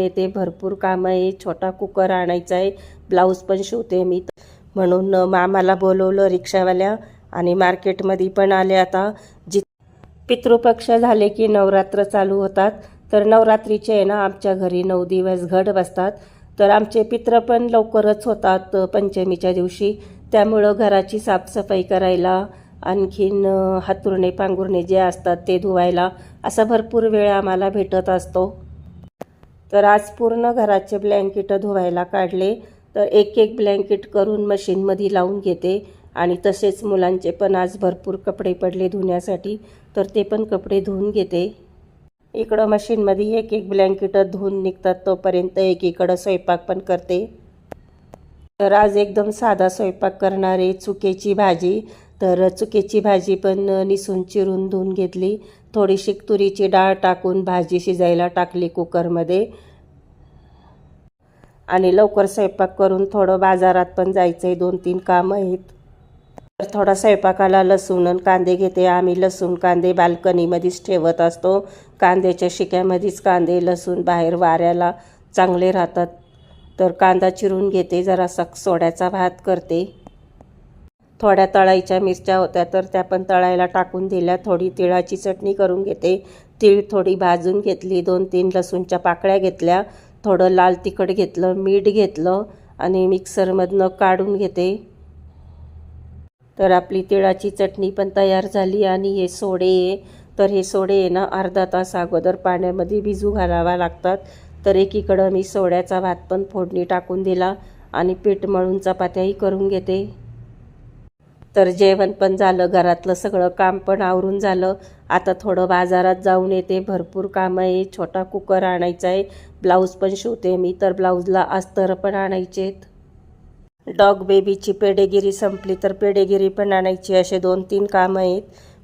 येते. भरपूर काम आहे. छोटा कुकर आणायचा आहे. ब्लाऊज पण शिवते मी. म्हणून मामाला बोलवलं रिक्षावाल्या आणि मार्केटमध्ये पण आले आता. जि पितृपक्ष झाले की नवरात्र चालू होतात. तर नवरात्रीचे आहे ना आमच्या घरी नऊ दिवस घट बसतात. तर आमचे पित्र पण लवकरच होतात पंचमीच्या दिवशी. त्यामुळं घराची साफसफाई करायला आणखीन हातुरणे पांघुरणे जे असतात ते धुवायला असा भरपूर वेळ आम्हाला भेटत असतो. तर आज पूर्ण घराचे ब्लँकेटं धुवायला काढले. तर एक एक ब्लँकेट करून मशीनमध्ये लावून घेते. आणि तसेच मुलांचे पण आज भरपूर कपडे पडले धुण्यासाठी. तर ते पण कपडे धुवून घेते. इकडं मशीनमध्ये एक एक ब्लँकेटं धुवून निघतात. तोपर्यंत एकीकडं स्वयंपाक पण करते. तर आज एकदम साधा स्वयंपाक करणारे चुकेची भाजी. तर चुकीची भाजी पण निसून चिरून धुवून घेतली. थोडीशी तुरीची डाळ टाकून भाजी शिजायला टाकली कुकरमध्ये. आणि लवकर स्वयंपाक करून थोडं बाजारात पण जायचं आहे दोन तीन कामं आहेत. तर थोडा स्वयंपाकाला लसूण आणि कांदे घेते. आम्ही लसूण कांदे बाल्कनीमध्येच ठेवत असतो. कांद्याच्या शिक्यामध्येच कांदे लसूण बाहेर वाऱ्याला चांगले राहतात. तर कांदा चिरून घेते जरासा सोड्याचा भात करते. थोड्या तळाईच्या मिरच्या होत्या तर त्या पण तळायला टाकून दिल्या. थोडी तिळाची चटणी करून घेते. तीळ थोडी भाजून घेतली. दोन तीन लसूणच्या पाकळ्या घेतल्या. थोडं लाल तिखट घेतलं मीठ घेतलं आणि मिक्सरमधनं काढून घेते. तर आपली तिळाची चटणी पण तयार झाली आणि हे सोडे आहे. तर हे सोडे आहे ना अर्धा तास अगोदर पाण्यामध्ये भिजू घालावा लागतात. तर एकीकडं मी सोड्याचा भात पण फोडणी टाकून दिला आणि पीठ मळून चपात्याही करून घेते. तर जेवण पण झालं घरातलं सगळं काम पण आवरून झालं. आता थोडं बाजारात जाऊन येते भरपूर काम आहे छोटा कुकर आणायचा आहे. ब्लाऊज पण शिवते मी तर ब्लाऊजला अस्तर पण आणायचेत. डॉग बेबीची पेडेगिरी संपली तर पेडेगिरी पण आणायची असे दोन तीन कामं आहेत.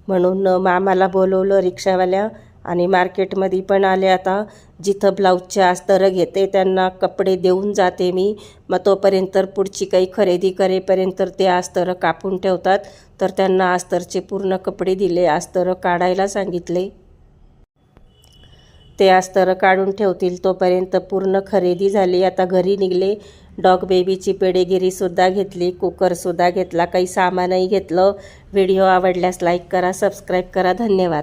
म्हणून मामाला बोलवलं रिक्षावाल्या. आणि मार्केटमध्ये पण आले आता. जिथं ब्लाऊजचे अस्तर घेते त्यांना कपडे देऊन जाते मी. मग तोपर्यंत पुढची काही खरेदी करेपर्यंत ते अस्तर कापून ठेवतात. तर त्यांना अस्तरचे पूर्ण कपडे दिले अस्तर काढायला सांगितले. ते अस्तर काढून ठेवतील तोपर्यंत पूर्ण खरेदी झाली. आता घरी निघले. डॉग बेबीची पेडेगिरीसुद्धा घेतली कुकरसुद्धा घेतला काही सामानही घेतलं. व्हिडिओ आवडल्यास लाईक करा सबस्क्राईब करा. धन्यवाद.